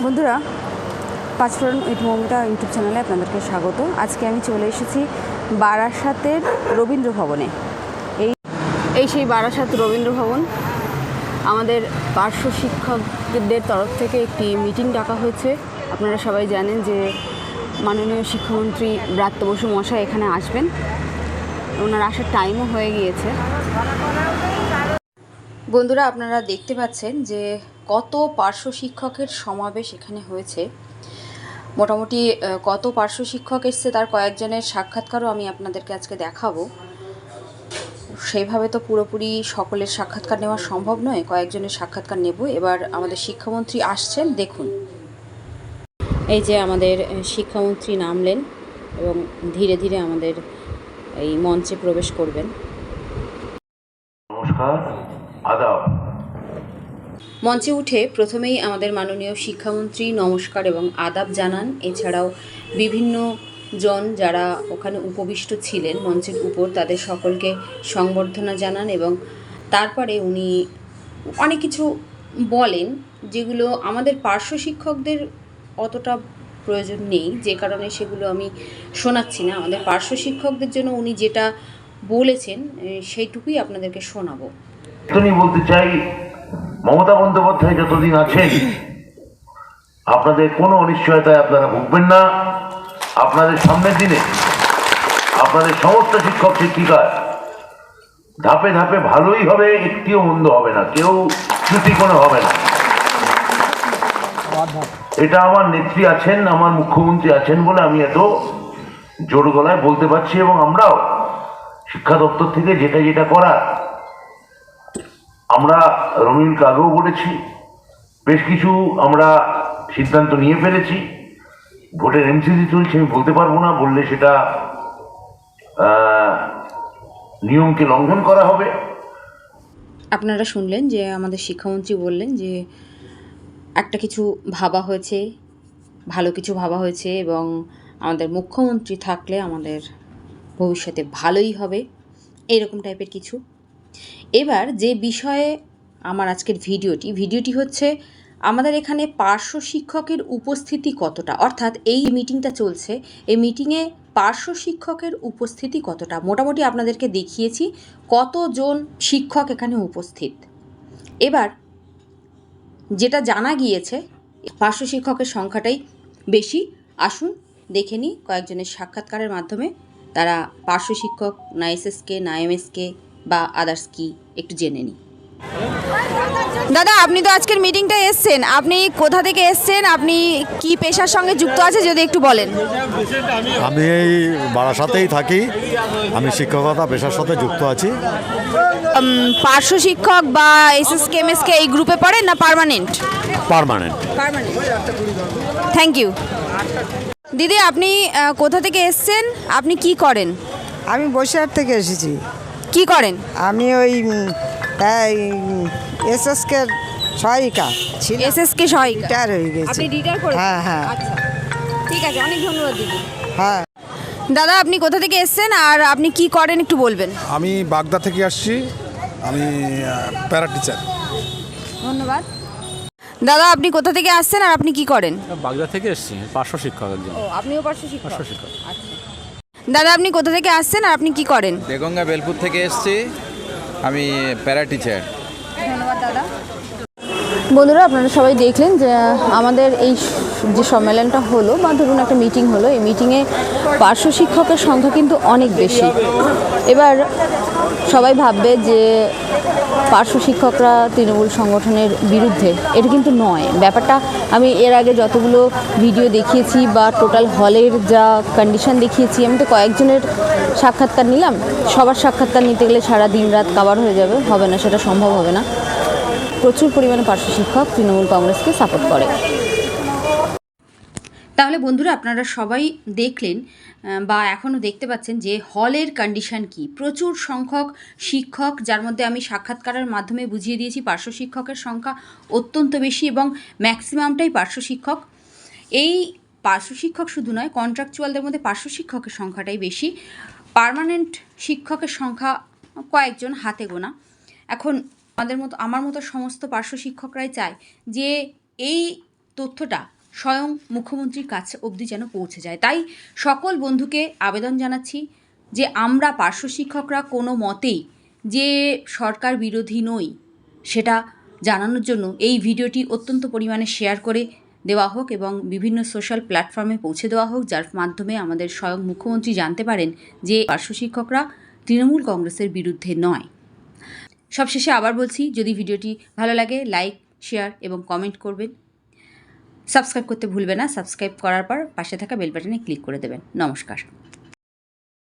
বন্ধুরা পাঁচফোড়ন with Momita YouTube চ্যানেলে আপনাদেরকে স্বাগত। আজকে আমি চলে এসেছি বারাসাতের রবীন্দ্র ভবনে। এই এই সেই বারাসাত রবীন্দ্র ভবন, আমাদের পার্শ্ব শিক্ষকদের তরফ থেকে একটি মিটিং ডাকা হয়েছে। আপনারা সবাই জানেন যে মাননীয় শিক্ষামন্ত্রী ব্রাত্য বসু মশাই এখানে আসবেন। ওনার আসার টাইমও হয়ে গিয়েছে। বন্ধুরা, আপনারা দেখতে পাচ্ছেন যে কত পার্শ্ব শিক্ষকের সমাবেশ এখানে হয়েছে। মোটামুটি কত পার্শ্ব শিক্ষক এসছে তার কয়েকজনের সাক্ষাৎকারও আমি আপনাদেরকে আজকে দেখাবো। সেইভাবে তো পুরোপুরি সকলের সাক্ষাৎকার নেওয়া সম্ভব নয়, কয়েকজনের সাক্ষাৎকার নেব। এবার আমাদের শিক্ষামন্ত্রী আসছেন, দেখুন। এই যে আমাদের শিক্ষামন্ত্রী নামলেন এবং ধীরে ধীরে আমাদের এই মঞ্চে প্রবেশ করবেন। নমস্কার। আদাব মঞ্চে উঠে প্রথমেই আমাদের মাননীয় শিক্ষামন্ত্রী নমস্কার এবং আদাব জানান। এছাড়াও বিভিন্ন জন যারা ওখানে উপবিষ্ট ছিলেন মঞ্চের উপর, তাদের সকলকে সংবর্ধনা জানান এবং তারপরে উনি অনেক কিছু বলেন যেগুলো আমাদের পার্শ্ব শিক্ষকদের অতটা প্রয়োজন নেই। যে কারণে সেগুলো আমি শোনাচ্ছি না। আমাদের পার্শ্ব শিক্ষকদের জন্য উনি যেটা বলেছেন সেইটুকুই আপনাদেরকে শোনাবো। তুমি বলতে চাই, মমতা বন্দ্যোপাধ্যায় যতদিন আছেন, আপনাদের কোনো অনিশ্চয়তায় আপনারা ভুগবেন না। আপনাদের সামনের দিনে আপনাদের সমস্ত শিক্ষক শিক্ষিকার ধাপে ধাপে ভালোই হবে, একটিও মন্দ হবে না, কেউ ত্রুটি কোনো হবে না। এটা আমার নেত্রী আছেন, আমার মুখ্যমন্ত্রী আছেন বলে আমি এত জোর গলায় বলতে পারছি এবং আমরাও শিক্ষা দপ্তর থেকে যেটা যেটা করার আমরা রঙিনকে আগেও বলেছি বেশ কিছু আমরা সিদ্ধান্ত নিয়ে ফেলেছি। ভোটের এমসিসি চলছে, আমি বলতে পারব না, বললে সেটা নিয়মকে লঙ্ঘন করা হবে। আপনারা শুনলেন যে আমাদের শিক্ষামন্ত্রী বললেন যে একটা কিছু ভাবা হয়েছে, ভালো কিছু ভাবা হয়েছে এবং আমাদের মুখ্যমন্ত্রী থাকলে আমাদের ভবিষ্যতে ভালোই হবে, এরকম টাইপের কিছু এবার যে বিষয়ে আমার আজকের ভিডিওটি ভিডিওটি হচ্ছে আমাদের এখানে পার্শ্ব শিক্ষকের উপস্থিতি কতটা? অর্থাৎ এই মিটিংটা চলছে, এই মিটিংয়ে পার্শ্ব শিক্ষকের উপস্থিতি কতটা? মোটামুটি আপনাদেরকে দেখিয়েছি কতজন শিক্ষক এখানে উপস্থিত। এবার যেটা জানা গিয়েছে, পার্শ্ব শিক্ষকের সংখ্যাটাই বেশি। আসুন দেখে নিই কয়েকজনের সাক্ষাৎকারের মাধ্যমে তারা পার্শ্ব শিক্ষক, না এসএসকে না এমএসকে বা আদার্স কি একটু জেনে নিই দাদা আপনি তো আজকের মিটিংটা এসছেন। আপনি কোথা থেকে এসছেন? আপনি কি পেশার সঙ্গে যুক্ত আছে যদি একটু বলেন। আমি এই বারাসাতেই থাকি। আমি শিক্ষকতা পেশার সাথে যুক্ত আছি। পার্শ্ব শিক্ষক বা এসএসকে এমএসকে এই গ্রুপে পড়েন না permanent permanent permanent thank you দিদি আপনি কোথা থেকে এসছেন? আপনি কি করেন? আমি বসিরহাট থেকে এসেছি। কি করেন? আমি ওই এসএসকে সহায়িকা ছিল এসএসকে সহায়িকা? রিটায়ার হয়ে গেছি। আপনি রিটায়ার করে হ্যাঁ হ্যাঁ। আচ্ছা। ঠিক আছে অনেক ধন্যবাদ দিদি। হ্যাঁ। দাদা আপনি কোথা থেকে এসছেন আর আপনি কি করেন একটু বলবেন? আমি বাগদা থেকে আসছি। আমি প্যারা টিচার। ধন্যবাদ। দাদা আপনি কোথা থেকে আসছেন আর আপনি কি করেন? বাগদা থেকে এসেছি পার্শ্ব শিক্ষক একজন। ও আপনিও পার্শ্ব শিক্ষক? পার্শ্ব শিক্ষক। আচ্ছা। দাদা আপনি কোথা থেকে আসছেন আর আপনি কি করেন? দেগঙ্গা বেলপুর থেকে এসেছি। আমি প্যারা টিচার ধন্যবাদ দাদা। বন্ধুরা আপনারা সবাই দেখলেন যে আমাদের এই যে সম্মেলনটা হলো বা ধরুন একটা মিটিং হলো এই মিটিংয়ে পার্শ্ব শিক্ষকের সংখ্যা কিন্তু অনেক বেশি। এবার সবাই ভাববে যে পার্শ্ব শিক্ষকরা তৃণমূল সংগঠনের বিরুদ্ধে, এটা কিন্তু নয়। ব্যাপারটা আমি এর আগে যতগুলো ভিডিও দেখিয়েছি বা টোটাল হলের যা কন্ডিশন দেখিয়েছি, আমি তো কয়েকজনের সাক্ষাৎকার নিলাম, সবার সাক্ষাৎকার নিতে গেলে সারা দিন রাত কাবার হয়ে যাবে, হবে না, সেটা সম্ভব হবে না। প্রচুর পরিমাণে পার্শ্ব শিক্ষক তৃণমূল কংগ্রেসকে সাপোর্ট করে। তাহলে বন্ধুরা আপনারা সবাই দেখলেন বা এখনও দেখতে পাচ্ছেন যে হলের কন্ডিশন কি। প্রচুর সংখ্যক শিক্ষক, যার মধ্যে আমি সাক্ষাৎকারের মাধ্যমে বুঝিয়ে দিয়েছি, পার্শ্ব শিক্ষকের সংখ্যা অত্যন্ত বেশি এবং ম্যাক্সিমামটাই পার্শ্ব শিক্ষক। এই পার্শ্ব শিক্ষক শুধু নয় কন্ট্রাকচুয়ালদের মধ্যে পার্শ্ব শিক্ষকের সংখ্যাটাই বেশি। পার্মানেন্ট শিক্ষকের সংখ্যা কয়েকজন হাতে গোনা। এখন আমাদের মতো, আমার মতো সমস্ত পার্শ্ব শিক্ষকরাই চায় যে এই তথ্যটা স্বয়ং মুখ্যমন্ত্রীর কাছে অবধি যেন পৌঁছে যায়। তাই সকল বন্ধুকে আবেদন জানাচ্ছি যে আমরা পার্শ্ব শিক্ষকরা কোনো মতেই যে সরকার বিরোধী নই, সেটা জানানোর জন্য এই ভিডিওটি অত্যন্ত পরিমাণে শেয়ার করে দেওয়া হোক এবং বিভিন্ন সোশ্যাল প্ল্যাটফর্মে পৌঁছে দেওয়া হোক, যার মাধ্যমে আমাদের স্বয়ং মুখ্যমন্ত্রী জানতে পারেন যে পার্শ্ব শিক্ষকরা তৃণমূল কংগ্রেসের বিরুদ্ধে নয়। সবশেষে আবার বলছি, যদি ভিডিওটি ভালো লাগে, লাইক, শেয়ার এবং কমেন্ট করবেন। সাবস্ক্রাইব করতে ভুলবে না, সাবস্ক্রাইব করার পর পাশে থাকা বেল বাটনে ক্লিক করে দেবেন। নমস্কার।